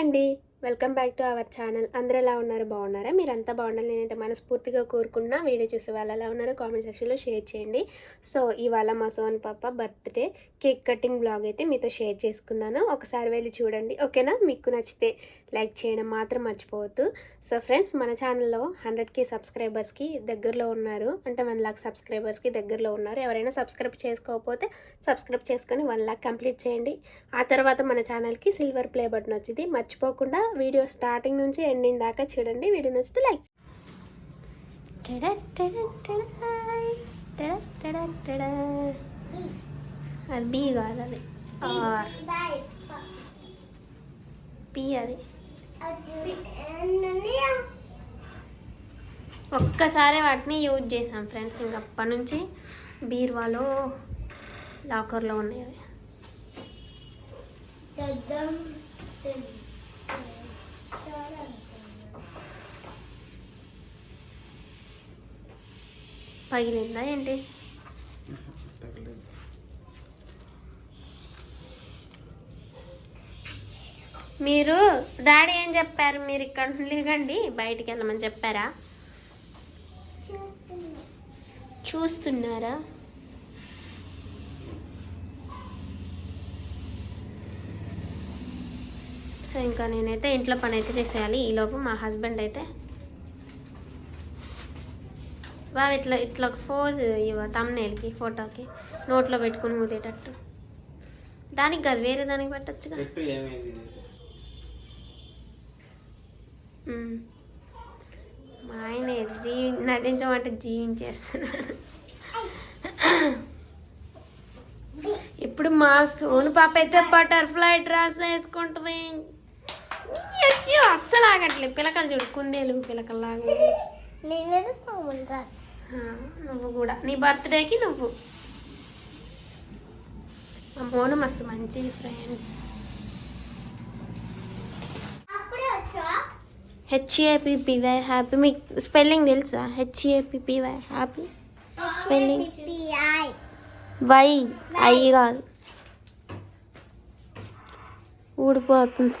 అండి. Welcome back to our channel అందరూ ఎలా ఉన్నారు? బాగున్నారా? మీరంతా బాగుండాలి నేనైతే మనస్ఫూర్తిగా కోరుకున్నా వీడియో చూసే వాళ్ళు ఎలా ఉన్నారో కామెంట్ సెక్షన్లో షేర్ చేయండి. సో ఇవాళ మా సోన్ పాప బర్త్డే కేక్ కటింగ్ బ్లాగ్ అయితే మీతో షేర్ చేసుకున్నాను. ఒకసారి వెళ్ళి చూడండి. ఓకేనా మీకు నచ్చితే లైక్ చేయడం మాత్రం మర్చిపోవద్దు. సో ఫ్రెండ్స్ మన ఛానల్లో హండ్రెడ్కి సబ్స్క్రైబర్స్కి దగ్గరలో ఉన్నారు. అంటే వన్ లాక్ సబ్స్క్రైబర్స్కి దగ్గరలో ఉన్నారు. ఎవరైనా సబ్స్క్రైబ్ చేసుకోకపోతే సబ్స్క్రైబ్ చేసుకొని వన్ లాక్ కంప్లీట్ చేయండి. ఆ తర్వాత మన ఛానల్కి సిల్వర్ ప్లే బటన్ వచ్చింది. మర్చిపోకుండా వీడియో స్టార్టింగ్ నుంచి ఎండింగ్ దాకా చూడండి. వీడియో నచ్చితే లైక్ అది బీ కాదు అది. పి అది. ఒక్కసారి వాటిని యూజ్ చేసాం ఫ్రెండ్స్. ఇంకా అప్పటి నుంచి బీర్వాలో లాకర్లో ఉన్నాయి పగిలిందా ఏంటి? మీరు డాడీ ఏం చెప్పారు? మీరు ఇక్కడ లేకండి బయటికి వెళ్ళమని చెప్పారా? చూస్తున్నారా? సో ఇంకా నేనైతే ఇంట్లో పని అయితే చేసేయాలి. ఈలోపు మా హస్బెండ్ అయితే వా ఇట్లా ఇట్లా ఫోజ్ ఇవ్వ తమ్నేల్కి ఫోటోకి నోట్లో పెట్టుకుని ముదేటట్టు దానికి కాదు వేరే దానికి పెట్టచ్చు కదా మా ఆయన జీవి నటించమంటే జీవించేస్తున్నాడు. ఇప్పుడు మా సోను పాప అయితే బటర్ఫ్లై డ్రెస్ వేసుకుంటుంది. అస్సలు ఆగట్లేదు. పిలకలు చూడు కుందేలు డ్రెస్. ఆ, నువ్వు కూడా. నీ బర్త్డేకి నువ్వు. మా మోను మస్తు మంచి ఫ్రెండ్స్ అప్పుడే వచ్చా హెచ్ఏపిపివై హ్యాపీ మీకు స్పెల్లింగ్ తెలుసా? H A P P Y happy Spelling. P I Y I కాదు. ఊడిపోతుంది.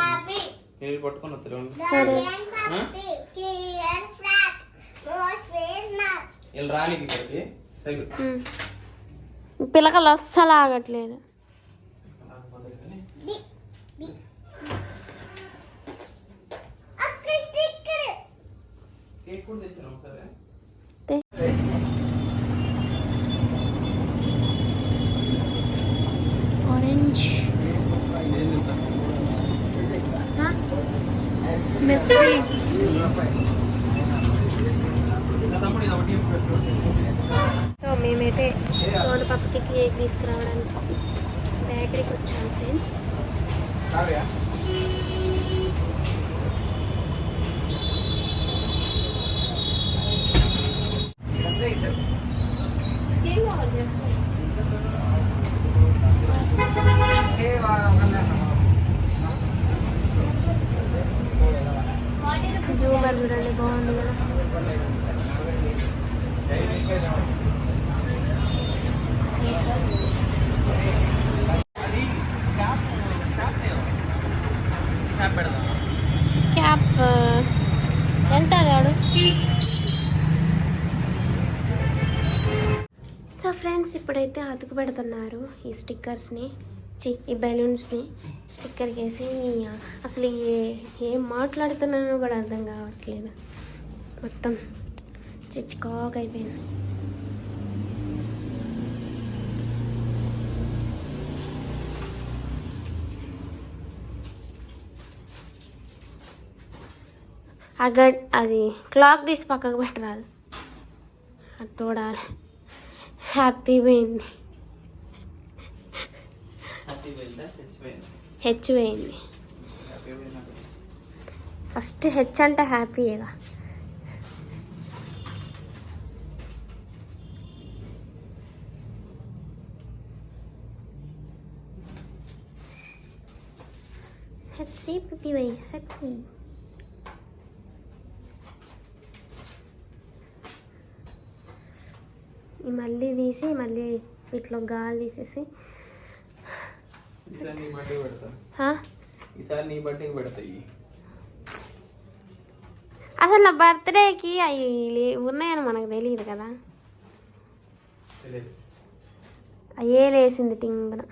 వస్తారు సరే. Happy K N flat most famous వీళ్ళు రానికి ఇక్కడికి తగ్గు ఉమ్. పిల్లకలు అస్సలు ఆగట్లేదు బి బి అక్క స్టిక్కర్ కేక్ కూడా తెచ్చాను ఒకసారి. ఆరెంజ్. సో మేమైతే సోను పప్పకి కేక్ తీసుకురావడానికి బేకరీకి వచ్చాం ఫ్రెండ్స్ జూమర్ చూడండి బాగుంది కదా స్నాప్ పెడదాం క్యాప్ ఎంత గాడు సో ఇప్పుడైతే అతుకు పెడుతున్నారు ఈ స్టిక్కర్స్ని చి ఈ బెలూన్స్ని. స్టిక్కర్ వేసి అసలు ఏ ఏం మాట్లాడుతున్నానో కూడా అర్థం కావట్లేదు. మొత్తం చిచ్చుకోక అయిపోయింది. అగడ్ అది క్లాక్ తీసి పక్కకు పెట్టరాదు. అటు చూడాలి హ్యాపీ పోయింది హ్యాపీ పోయిందా తెచ్చిపోయింది హెచ్ పోయింది హ్యాపీ పోయిందా ఫస్ట్ హెచ్ అంటే హ్యాపీగా హెచ్సి పిపి వై హ్యాపీ మళ్ళీ తీసి మళ్ళీ వీటిలో గాలి తీసేసి. అసలు నా బర్త్డేకి అవి ఉన్నాయని మనకు తెలియదు కదా. అయ్యే లేసింది టింగున.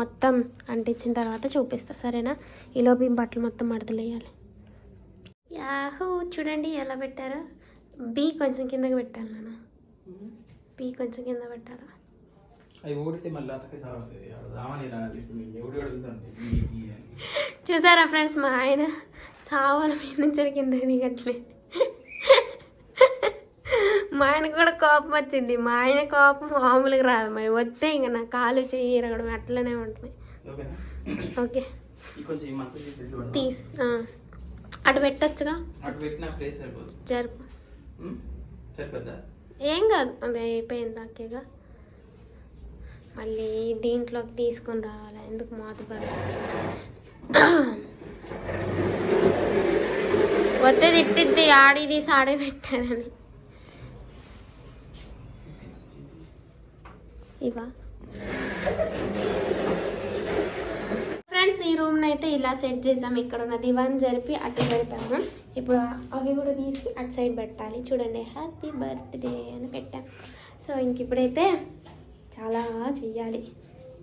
మొత్తం అంటించిన తర్వాత చూపిస్తా సరేనా? ఈలోపు ఈ బట్టలు మొత్తం మడతలేయాలి. యాహూ చూడండి ఎలా పెట్టారో. బీ కొంచెం కిందకి పెట్టాలి నాన్న. బీ కొంచెం కింద పెట్టాలి? చూసారా ఫ్రెండ్స్ మా ఆయన మీద నుంచి కిందకి దిగట్లే. మా ఆయనకు కూడా కోపం వచ్చింది. మా ఆయన కోపం మామూలుగా రాదు. మరి వస్తే ఇంకా నా కాలు చెయ్యి ఇరగడం అట్లనే ఉంటుంది. ఓకే. తీసి. అటు పెట్టొచ్చుగా? జరుపు ఏం కాదు. అది అయిపోయింది దాకేగా. మళ్ళీ దీంట్లోకి తీసుకొని రావాలి? ఎందుకు మూత వస్తే తిట్టిద్ది ఆడి తీసి ఆడే పెట్టారని. ఇవా ఫ్రెండ్స్ ఈ రూమ్ని అయితే ఇలా సెట్ చేసాం. ఇక్కడ ఉన్న దివాన్ జరిపి అటు జరిపాము ఇప్పుడు అవి కూడా తీసి అటు సైడ్ పెట్టాలి. చూడండి హ్యాపీ బర్త్డే అని పెట్టాం. సో ఇంక ఇప్పుడైతే చాలా చెయ్యాలి.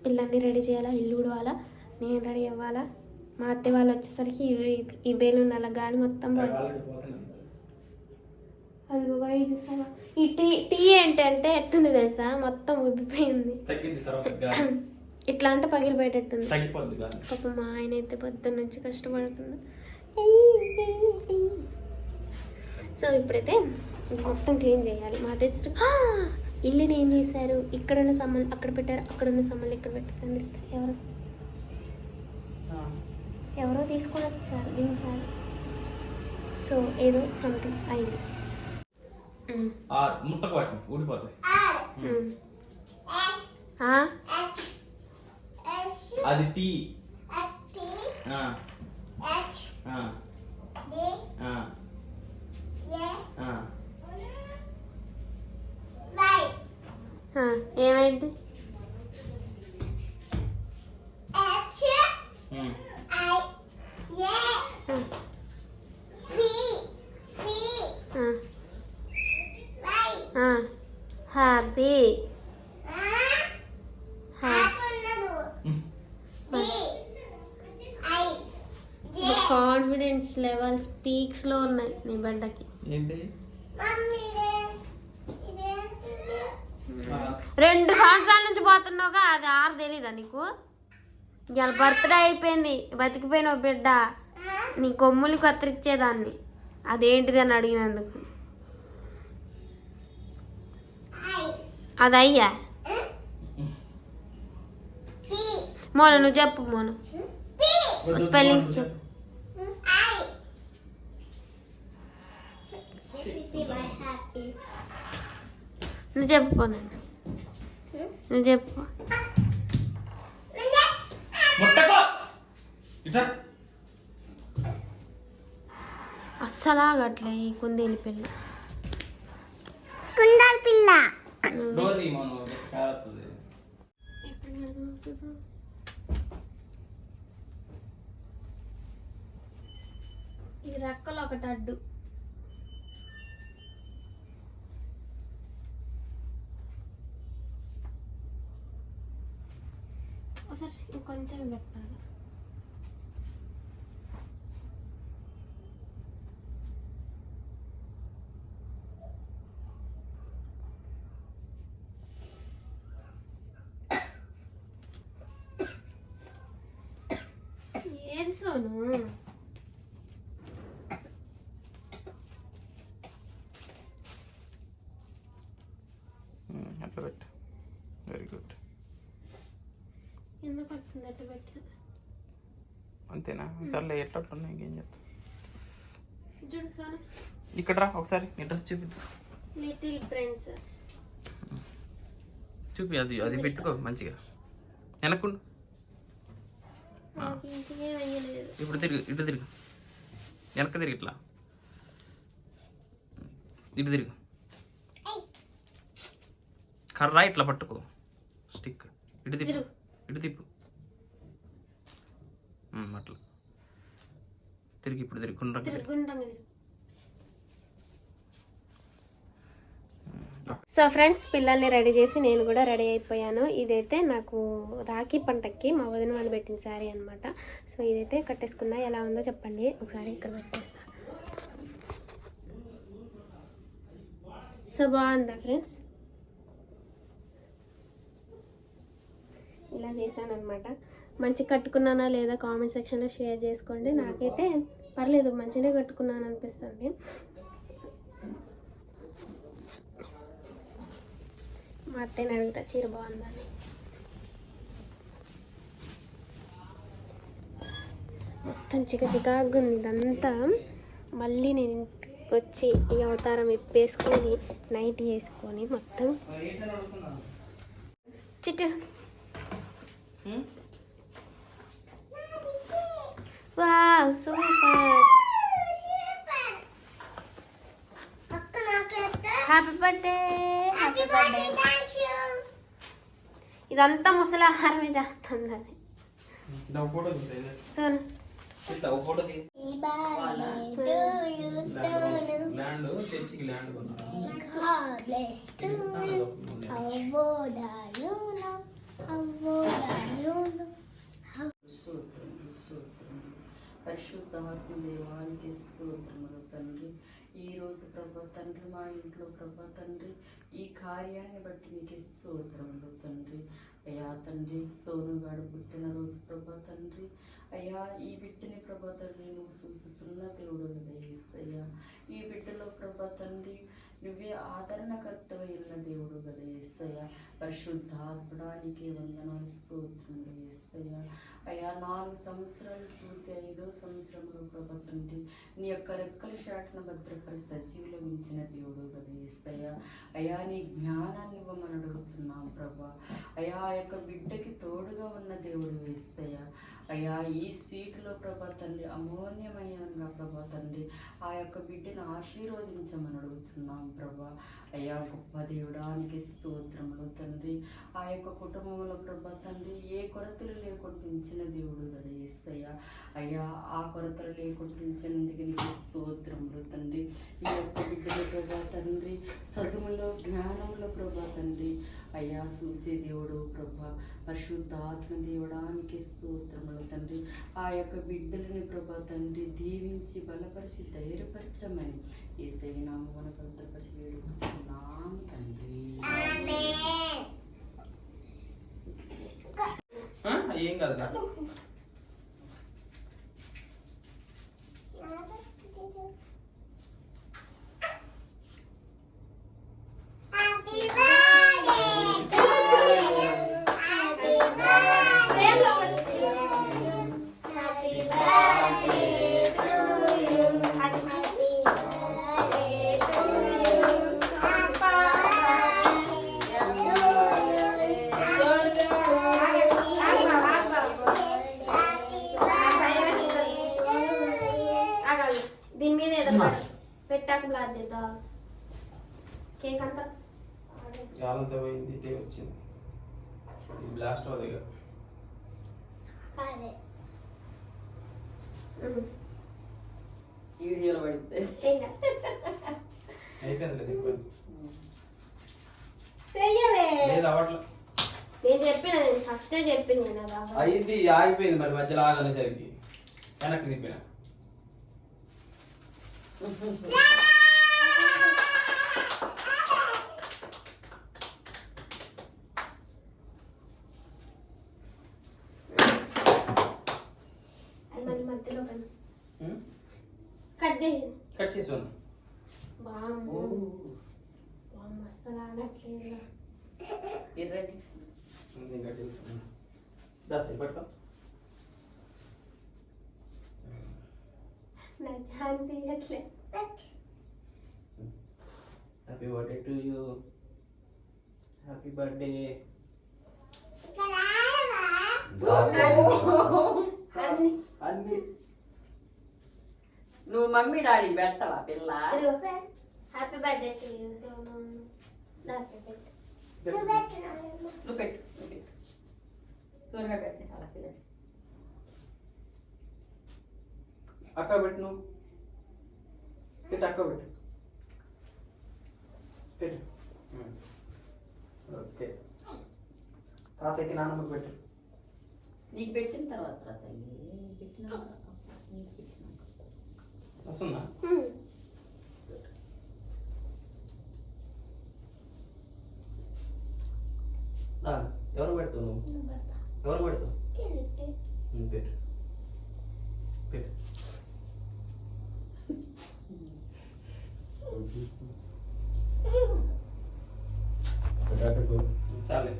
పిల్లల్ని రెడీ చేయాలా? ఇల్లు ఉడవాలా నేను రెడీ అవ్వాలా? మా అత్తే వాళ్ళు వచ్చేసరికి ఈ- ఈ అలా గాలి మొత్తం. పోతుంది. ఆల్రెడీ పోతున్నాను అది పోయి చూసావా ఈ టీ టీ ఏంటంటే ఎట్టుంది తెలుసా? మొత్తం ఉబ్బిపోయింది. ఇట్లా అంటే పగిలిపోయేటట్టుంది. పాప మా ఆయన అయితే పొద్దున్న నుంచి కష్టపడుతున్నాడు. సో ఇప్పుడైతే మొత్తం క్లీన్ చేయాలి. మా తెచ్చు ఇల్లుని ఏం చేశారు? ఇక్కడ ఉన్న సమ్మలు అక్కడ పెట్టారు. అక్కడ ఉన్న సమ్మలు ఇక్కడ పెట్టారు ఎవరు? ఆ. ఎవరో తీసుకొని వచ్చారు. దించారు. సో ఏదో సంథింగ్ అయింది. ఉమ్, ఆ ముట్టకు వాటిని ఊడిపోతాయి. అది టీ. ఏమైంది. I A ఆ, P P ఆ, Y ఆ. హ్యాపీ కాన్ఫిడెన్స్ లెవెల్స్ పీక్స్లో ఉన్నాయి నీ బిడ్డకి రెండు సంవత్సరాల నుంచి పోతున్నావుగా అది ఆరు తెలీదా నీకు? ఇవాళ బర్త్డే అయిపోయింది బతికిపోయిన బిడ్డ. నీ కొమ్ములు కత్తిరించేదాన్ని అదేంటిది అని అడిగినందుకు. అది అయ్యా మోను నువ్వు చెప్పు మోను స్పెల్లింగ్స్. చెప్పు. నువ్వు చెప్పు పోను నువ్వు చెప్పు ముట్టకు ఇట్లా అస్సలు ఆగట్లే ఈ కుందేలు పిల్ల కుండల్ పిల్ల డోర్ తీ మనం కారుతుంది ఇది రెక్కలు ఒకటి అడ్డు ఒకసారి ఇంకొంచెం పెట్టాలి ఏది సోను అట్లా పెట్టు వెరీ గుడ్ ఎందుకు వస్తుంది అట్టు పెట్టిన? అంతేనా? సర్లే ఎట్లా ఇంకేం చెప్తా చూడు సోను. ఇక్కడ రా ఒకసారి నీ డ్రెస్ లిటిల్ ప్రిన్సెస్. చూపి అది అది పెట్టుకో మంచిగా. వెనక్కుండు. ఇప్పుడు తిరిగి ఇటు తిరిగి. వెనక తిరిగి ఇట్లా. ఇటు తిరుగు. కర్ర ఇట్లా పట్టుకో. స్టిక్. ఇటు తిరుగు. ఇటు తిప్పు. అట్లా. తిరిగి ఇప్పుడు తిరిగి సో ఫ్రెండ్స్ పిల్లల్ని రెడీ చేసి నేను కూడా రెడీ అయిపోయాను. ఇదైతే నాకు రాఖీ పంటకి మా వదిన వాళ్ళు పెట్టిన శారీ అనమాట సో ఇదైతే కట్టేసుకున్నా. ఎలా ఉందో చెప్పండి. ఒకసారి ఇక్కడ పెట్టేస్తా. సో బాగుందా ఫ్రెండ్స్? ఇలా చేశానమాట అనమాట మంచి కట్టుకున్నానా లేదా కామెంట్ సెక్షన్లో షేర్ చేసుకోండి. నాకైతే పర్లేదు మంచిగానే కట్టుకున్నాను అనిపిస్తుంది. మా అత్తయ్యని అడుగుతా చీర బాగుందని మొత్తం చిక చికాగ్గా ఉంది ఇదంతా. మళ్ళీ నేను వచ్చి ఈ అవతారం ఇప్పేసుకొని నైట్ వేసుకొని మొత్తం. Chittu. Wow super happy birthday happy birthday ఇదంతా ముసలాహారమే చేస్తుంది అది. ఇట్లా ఒక ఫోటో తీసేయ్. సోను. ఇట్లా ఒక ఫోటో తీ ఈ birthday to you Sonu land పరిశుద్ధాత్మ దేవానికి స్తోత్రములు తండ్రి ఈ రోజు ప్రభా తండ్రి మా ఇంట్లో ప్రభా తండ్రి ఈ కార్యాన్ని బట్టి నీకు స్తోత్రములు. తండ్రి అయ్యా తండ్రి సోనుగాడు పుట్టినరోజు ప్రభా తండ్రి అయ్యా ఈ బిడ్డని ప్రభా తండ్రి నువ్వు సూచిస్తున్న దేవుడు గదయిస్తయ్యా ఈ బిడ్డలో ప్రభా తండ్రి నువ్వే ఆదరణకర్తమైన దేవుడు గదయిస్తయ్యా పరిశుద్ధాత్మడానికి వందనాలు స్తోత్రుడు చేస్తయ్యా అయ్యా నాలుగు సంవత్సరాలు పూర్తి ఐదో సంవత్సరంలో ప్రభుత్వండి నీ యొక్క రెక్కల శాఖను భద్రపరి సజీవులు ఉంచిన దేవుడు కదా ఏస్తయ్యా అయ్యా నీ జ్ఞానాన్ని ఇవ్వమని అడుగుతున్నాం ప్రభా. అయ్యా ఆ యొక్క బిడ్డకి తోడుగా ఉన్న దేవుడు వేస్తయ్యా అయ్యా ఈ స్వీట్లో ప్రభా తండ్రి అమూల్యమయంగా ప్రభా తండ్రి ఆ యొక్క బిడ్డను ఆశీర్వదించమని అడుగుతున్నాం ప్రభా. అయ్యా గొప్ప దేవుడానికి స్తోత్రములు తండ్రి. ఆ యొక్క కుటుంబంలో ప్రభా తండ్రి ఏ కొరతలు లేకుండా దేవుడు కదా అయ్యా ఆ కొరతలు లేకుండా పెంచినందుకు నీకు స్తోత్రములు తండ్రి. ఈ యొక్క బిడ్డల ప్రభా తండ్రి చదువులో జ్ఞానంలో ప్రభా తండ్రి. అయ్యా చూసే దేవుడు ప్రభా పరిశుద్ధాత్మ దేవుడానికి స్తోత్రములు తండ్రి. ఆ యొక్క బిడ్డలని ప్రభా తండ్రి దీవించి బలపరిచి ధైర్యపరచమని ఏస్తే నామమున భద్రపరిచి వేడుకుంటున్నాం తండ్రి ఆ? ఏం కాదు ఫస్టే చెప్పిన అవ్వదు. అయింది ఆగిపోయింది మరి మధ్యలో ఆగనేసరికి వెనక్కి తిప్పిన? కట్ ఎర్రటి పట్టుకో నా chance ఇవ్వట్లే happy birthday to you happy birthday అన్ని అన్ని నువ్వు మమ్మీ డాడీ పెట్టవా పిల్ల. హ్యాపీ బర్త్డే టు యూ నువ్వు పెట్టు. నువ్వు పెట్టు నువ్వు పెట్టు సూర్యగా పెట్టు అలా సిలెక్ట్ అక్క పెట్టు. పెట్టు అక్క పెట్టు. పెట్టు. ఓకే. తాతయ్యకి నాన్నమ్మకి పెట్టు. నీకు పెట్టిన తర్వాత పెట్టిన. వస్తుందా? ఎవరు పెడతావు నువ్వు. ఎవరు పెడతావు పెట్టు. పెట్టు. చాలే.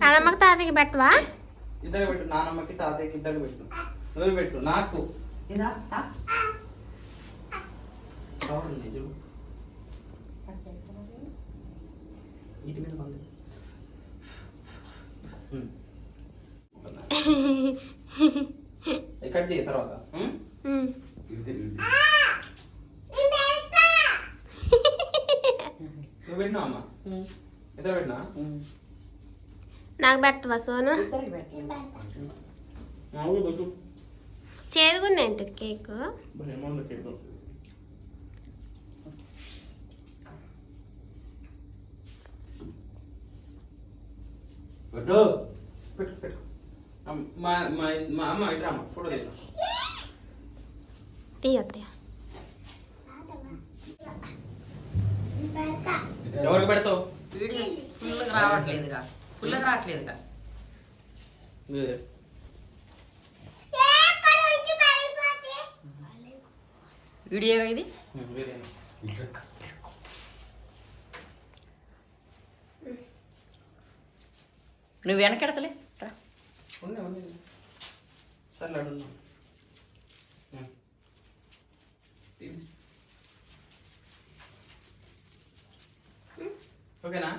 నానమ్మకి తాతకి పెట్టవా? ఇద్దరు పెట్టు. నానమ్మకి తాతయ్యకి ఇద్దరు పెట్టు. నువ్వు పెట్టు. నాకు. ఇదా? తా. కావాలి చూడు వీటి మీద కట్ చేయ తర్వాత. నువ్వు అమ్మ. ఇద్దరు పెట్టినా. నాకు పెట్టవా సోను? ఇద్దరికి పెట్టు. నేను పెడతా. మా ఊరు పెట్టు. చేదుగున్నాయంట కేక్. పెట్టు. పెట్టు పెట్టు. మా మా మా అమ్మ ఇట్రా అమ్మ ఫోటో తీద్దాం తీయత్తయ్య. ఎవరికి పెడతావు? ఫుల్గా రావట్లేదుగా. ఫుల్గా రావట్లేదుగా. మీరే. వీడియో ఇది? నువ్వు వెనకెడతలే ఓకేనా?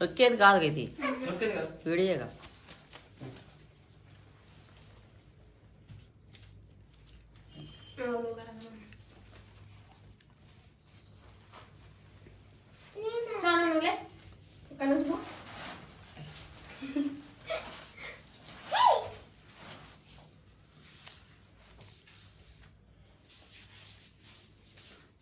నొక్కేది కాదు ఇది. ఓకేది వీడియోగా సోను నువ్వులే ఇక్కడ నువ్వు ఈ నిమిషాలు పడుతున్నట్టున్నాయి ఇది భలే ఉంది ఇది భలే ఉంది. పెడతా. ఓ తాత పెడతాడు కావాలి.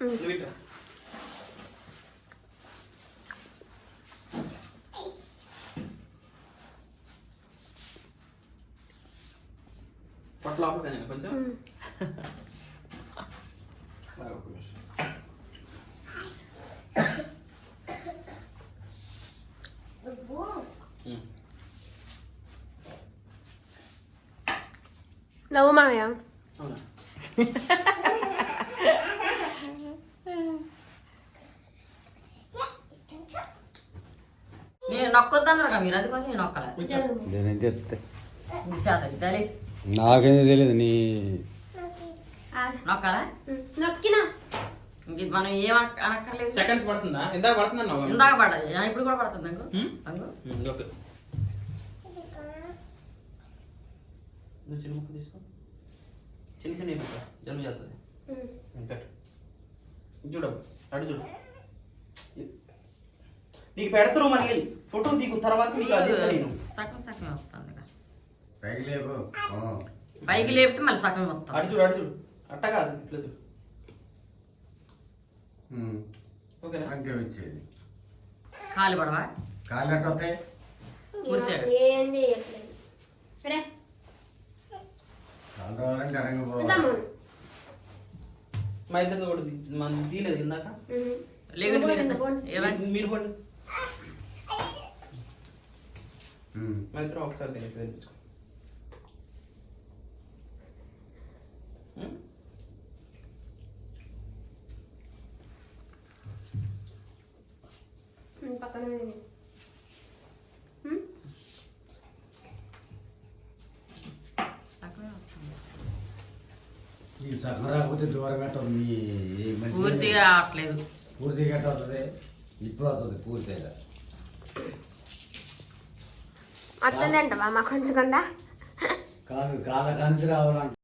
డాడీ నీకుదామా అదిదా నువ్వు లేచు నడుపు మాయ అటు ఉండు. నువ్వు ఇట్లా పట్ల లోపల కానీ కొంచెం హ్మ్. నువ్వు ఉమ్. నవ్వు మాయ అవునా నేను నొక్కొద్దన్నారుగా మీరు అది నేను నేనేం చెప్తే నాకేం తెలియదు? నీ నొక్కాలా? నొక్కినా. మనం ఏం అన- అనక్కర్లేదు. సెకండ్స్ పడుతుందా? ఇందాక? ఇందాక ఇప్పుడు కూడా పడుతుంది చిన్న ముక్క తీసుకో. చిన్న చిన్న ముక్క జన్మ చేస్తుంది. ఇంకా చూడవు అడు చూడు. నీకు పెడతారు మళ్ళీ ఫోటో దిగు తర్వాత నీకు అది నేను. సగం సగం వస్తుంది పైకి లేపు. పైకి లేపితే మళ్ళీ సగం వస్తాం అటు చూడు అటు చూడు. అట్ట కాదు ఇట్లా చూడు. ఓకేనా? అంకే వచ్చేది. కాలు పడవా? కాళ్ళు ఎట్ట వస్తాయి. ఏం చేయట్లేదు. కాళ్ళు రావాలంటే అరంగ ఉందాము మా ఇద్దరు కూడా మన తీయలేదు ఇందాక. లేవండి మీరు పోండి, మళ్ళీ ఒకసారి దీనికి తెప్పించుకో పక్కన ఈ పూర్తిగా రావట్లేదు పూర్తిగా అవుతుంది ఇప్పుడు అవుతుంది పూర్తిగా అట్లనే అంటవా? మా కొంచెం కొందా? కాదు కాళ్ళ కాంచి రావాలంటే